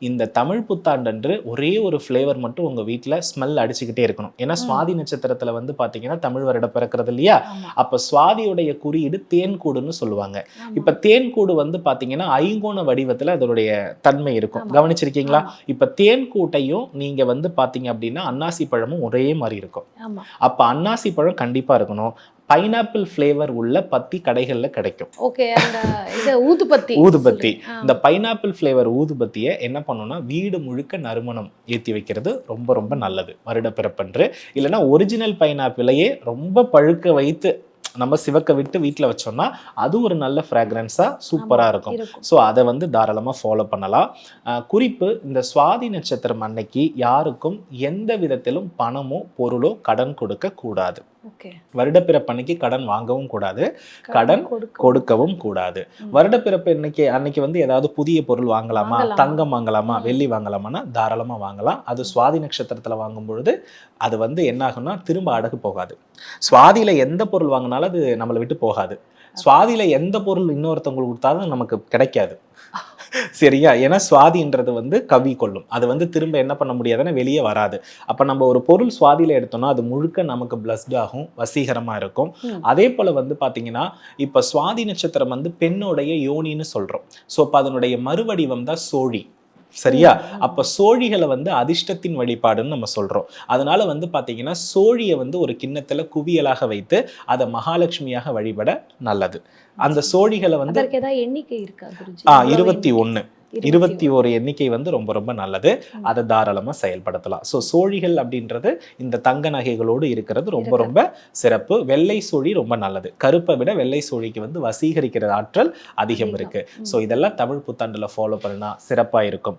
இந்த தமிழ் புத்தாண்டன்று ஒரே ஒரு ஃப்ளேவர் மட்டும் உங்க வீட்ல ஸ்மெல் அடிச்சுக்கிட்டே இருக்கணும். ஏன்னா சுவாதி நட்சத்திரத்துல வந்து பாத்தீங்கன்னா தமிழ் வருடம் பிறக்கிறது இல்லையா? அப்ப சுவாதியுடைய குறியீடு தேன்கூடுன்னு சொல்லுவாங்க. இப்ப தேன்கூடு வந்து பாத்தீங்கன்னா ஐங்கோண வடிவத்துல அதனுடைய தன்மை இருக்கும். கவனிச்சிருக்கீங்களா? இப்ப தேன்கூட்டையும் நீங்க வந்து பாத்தீங்க அப்படின்னா அன்னாசி பழமும் ஒரே மாதிரி இருக்கும். அப்ப அன்னாசி பழம் கண்டிப்பா இருக்கணும். பைனாப்பிள் ஃப்ளேவர் உள்ள பத்தி கடைகள்ல கிடைக்கும். ஓகே இது ஊதுபத்தி ஊதுபத்தி. இந்த பைனாப்பிள் ஃப்ளேவர் ஊதுபத்தியை என்ன பண்ணணும்னா வீடு முழுக்க நறுமணம் ஏற்றி வைக்கிறது ரொம்ப ரொம்ப நல்லது. வருட பிறப்பன்று இல்லைன்னா ஒரிஜினல் பைனாப்பிளையே ரொம்ப பழுக்க வைத்து நம்ம சிவக்க விட்டு வீட்டில் வச்சோம்னா அது ஒரு நல்ல ஃப்ராக்ரன்ஸாக சூப்பராக இருக்கும். ஸோ அதை வந்து தாராளமாக ஃபாலோ பண்ணலாம். குறிப்பு இந்த சுவாதி நட்சத்திரம் அன்னைக்கு யாருக்கும் எந்த விதத்திலும் பணமோ பொருளோ கடன் கொடுக்க கூடாது வருடப்பிறப்பு அன்னைக்கு கடன் வாங்கவும் கூடாது. கடன் கொடுக்க கொடுக்கவும் கூடாது. வருடப்பிறப்பு இன்னைக்கு அன்னைக்கு வந்து ஏதாவது புதிய பொருள் வாங்கலாமா. தங்கம் வாங்கலாமா. வெள்ளி வாங்கலாமான்னா தாராளமா வாங்கலாம். அது சுவாதி நட்சத்திரத்துல வாங்கும் பொழுது அது வந்து என்ன ஆகும்னா திரும்ப அடகு போகாது. சுவாதியில எந்த பொருள் வாங்கினாலும் அது நம்மளை விட்டு போகாது. சுவாதியில எந்த பொருள் இன்னொருத்தவங்களுக்கு கொடுத்தாலும் நமக்கு கிடைக்காது. சரியா? ஏன்னா சுவாதின்றது வந்து கவி கொள்ளும். அது வந்து திரும்ப என்ன பண்ண முடியாதுன்னா வெளியே வராது. அப்ப நம்ம ஒரு பொருள் சுவாதியில எடுத்தோம்னா அது முழுக்க நமக்கு பிளஸ்ட் ஆகும் வசீகரமா இருக்கும். அதே போல வந்து பாத்தீங்கன்னா இப்ப சுவாதி நட்சத்திரம் வந்து பெண்ணுடைய யோனின்னு சொல்றோம். ஸோ அப்ப அதனுடைய மறுவடிவம் தான் சோழி. சரியா. அப்ப சோழிகளை வந்து அதிர்ஷ்டத்தின் வழிபாடுன்னு நம்ம சொல்றோம். அதனால வந்து பாத்தீங்கன்னா சோழியை வந்து ஒரு கிண்ணத்துல குவியலாக வைத்து அதை மகாலட்சுமியாக வழிபட நல்லது. அந்த சோழிகளை வந்து எண்ணிக்கை இருக்கா இருபத்தி? ஒண்ணு. இருபத்தி ஒரு எண்ணிக்கை வந்து ரொம்ப ரொம்ப நல்லது. அதை தாராளமா செயல்படுத்தலாம். ஸோ சோழிகள் அப்படின்றது இந்த தங்க நகைகளோடு இருக்கிறது ரொம்ப. ரொம்ப சிறப்பு. வெள்ளை சோழி ரொம்ப நல்லது. கருப்பை விட வெள்ளை சோழிக்கு வந்து வசீகரிக்கிற ஆற்றல் அதிகம். இருக்கு. ஸோ இதெல்லாம் தமிழ் புத்தாண்டுல ஃபாலோ பண்ணா சிறப்பா இருக்கும்.